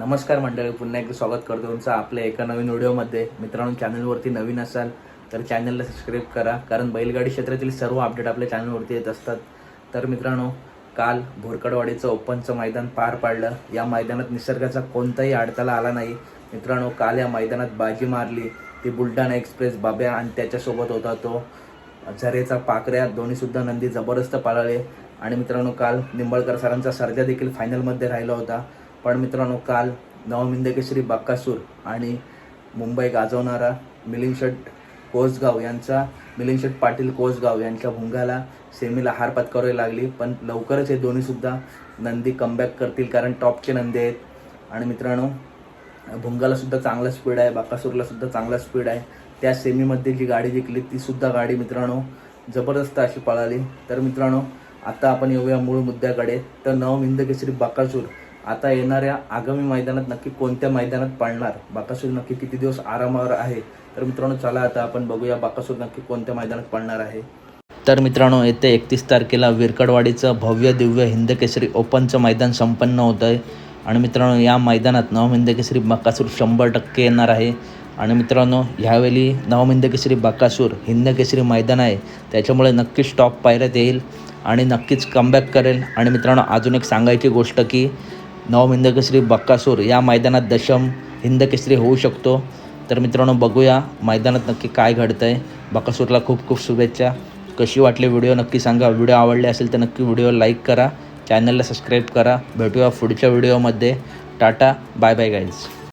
नमस्कार मंडळी पुन्हा एकदा स्वागत करतो तुमचं आपल्या एका नवीन व्हिडिओमध्ये. मित्रांनो चॅनलवरती नवीन असाल तर चॅनलला सबस्क्राईब करा कारण बैलगाडी क्षेत्रातील सर्व अपडेट आपल्या चॅनलवरती येत असतात. तर मित्रांनो काल भोरकडवाडीचं ओपनचं मैदान पार पाडलं. या मैदानात निसर्गाचा कोणताही अडथळा आला नाही. मित्रांनो काल या मैदानात बाजी मारली. ती बुलढाणा एक्सप्रेस बाब्या आणि त्याच्यासोबत होता तो. झरेचा पाकऱ्या दोन्हीसुद्धा नंदी जबरदस्त पाळले. आणि मित्रांनो काल निंबळकर सरांचा सर्जा देखील फायनलमध्ये राहिला होता. पण मित्रांनो काल नवमिंदकेश्री बाक्कासूर आणि मुंबई गाजवणारा मिलिंद शेट कोसगाव यांचा मिलिंद शेट पाटील कोसगाव यांच्या भुंगाला सेमीला हार पत्करावी लागली. पण लवकरच हे दोन्हीसुद्धा नंदी कमबॅक करतील कारण टॉपचे नंदी आहेत. आणि मित्रांनो भुंगालासुद्धा चांगला स्पीड आहे बाकासूरलासुद्धा चांगला स्पीड आहे. त्या सेमीमध्ये जी गाडी जिंकली तीसुद्धा गाडी मित्रांनो जबरदस्त अशी पळाली. तर मित्रांनो आता आपण येऊया मूळ मुद्द्याकडे. तर नवमिंद केसरी बाकासूर आता येणाऱ्या आगामी मैदानात नक्की कोणत्या मैदानात पाळणार बाकासूर नक्की किती दिवस आरामावर आहे? तर मित्रांनो चला आता आपण बघूया बाकासूर नक्की कोणत्या मैदानात पाळणार आहे. तर मित्रांनो येत्या एकतीस तारखेला विरकडवाडीचं भव्य दिव्य हिंदकेसरी ओपनचं मैदान संपन्न होतं आहे आणि मित्रांनो या मैदानात नवमिंदकेसरी बाकासूर शंभर टक्के येणार आहे. आणि मित्रांनो ह्यावेळी नवमिंदकेसरी बाकासूर हिंदकेसरी मैदान आहे. त्याच्यामुळे नक्कीच टॉप पायऱ्यात येईल आणि नक्कीच कमबॅक करेल. आणि मित्रांनो अजून एक सांगायची गोष्ट की नवमिंदकेसरी बक्कासूर या मैदानात दशम हिंदकेसरी होऊ शकतो. तर मित्रांनो बघूया मैदानात नक्की काय घडतं आहे बक्कासूरला खूप खूप शुभेच्छा. कशी वाटली व्हिडिओ नक्की सांगा. व्हिडिओ आवडले असेल तर नक्की व्हिडिओ लाईक करा. चॅनलला सबस्क्राईब करा. भेटूया पुढच्या व्हिडिओमध्ये. Tata bye bye guys.